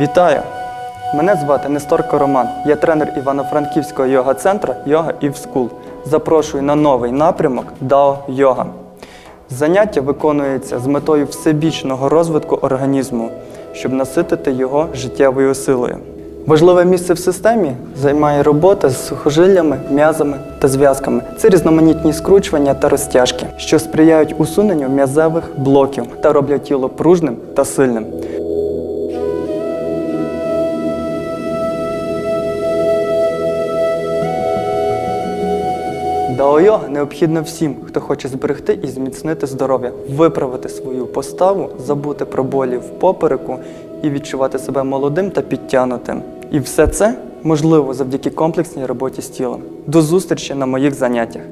Вітаю! Мене звати Несторко Роман. Я тренер Івано-Франківського йога-центру Йога Ів Скул. Запрошую на новий напрямок Дао Йога. Заняття виконується з метою всебічного розвитку організму, щоб наситити його життєвою силою. Важливе місце в системі займає робота з сухожиллями, м'язами та зв'язками. Це різноманітні скручування та розтяжки, що сприяють усуненню м'язевих блоків та роблять тіло пружним та сильним. Дао-йога необхідна всім, хто хоче зберегти і зміцнити здоров'я, виправити свою поставу, забути про болі в попереку і відчувати себе молодим та підтянутим. І все це можливо завдяки комплексній роботі з тілом. До зустрічі на моїх заняттях.